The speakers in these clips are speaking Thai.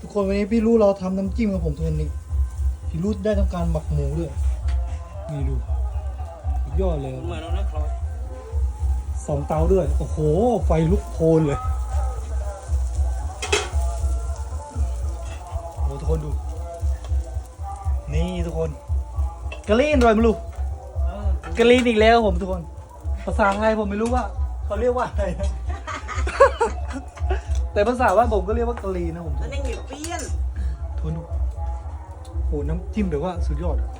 ทุกคนวันนี้พี่รู้เราทำน้ำจิ้มกับผมทุกคนนี่พี่รู้ได้ทำการหมักหมูด้วยนี่ดูสุดยอดเลยครับ เหมือนเรานะคลอยสองเตาด้วย โอ้โห ไฟลุกโพลนเลย โอ้ทุกคนดู นี่ทุกคนกะลีนอร่อยไหมั้ลูกกะลีนอีกแล้วผมทุกคน ภาษาไทยผมไม่รู้ว่า เขาเรียกว่าอะไรนะ แต่ภาษาว่านผมก็เรียกว่ากะลีนนะผมนั่นเอง โหน้ำจิ้มแบบว่าสุดยอดอะ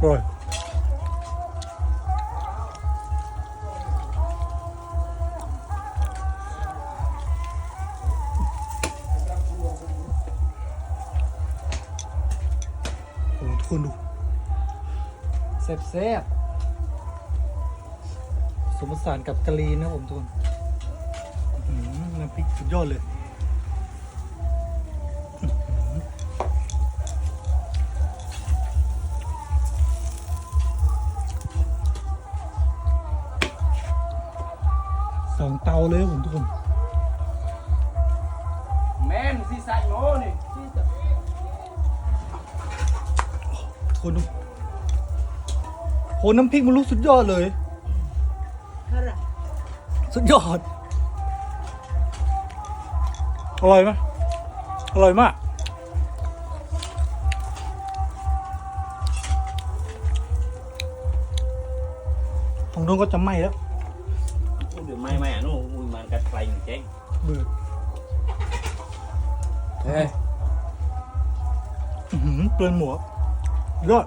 อร่อยโอ้ทุกคนดูแซ่บๆสมสานกับกะลีนะผมทุกคนหือน้ำพริกสุดยอดเลย สองเตาเลยครับผมทุกคน แม่นสีใส่โง่นี่ทุกคนดูโหน้ำพริกมันรู้สุดยอดเลยเท่าไหร่สุดยอด อร่อยไหมอร่อยมาก ของนุ่นก็จะไหม้แล้ว เดี๋ยวไม่ไม่อะนู่นอุ้ยมันกัดไกลอย่างเจ๊งเบื่อเฮ้ยอื้อหือเปลือนหมูยอด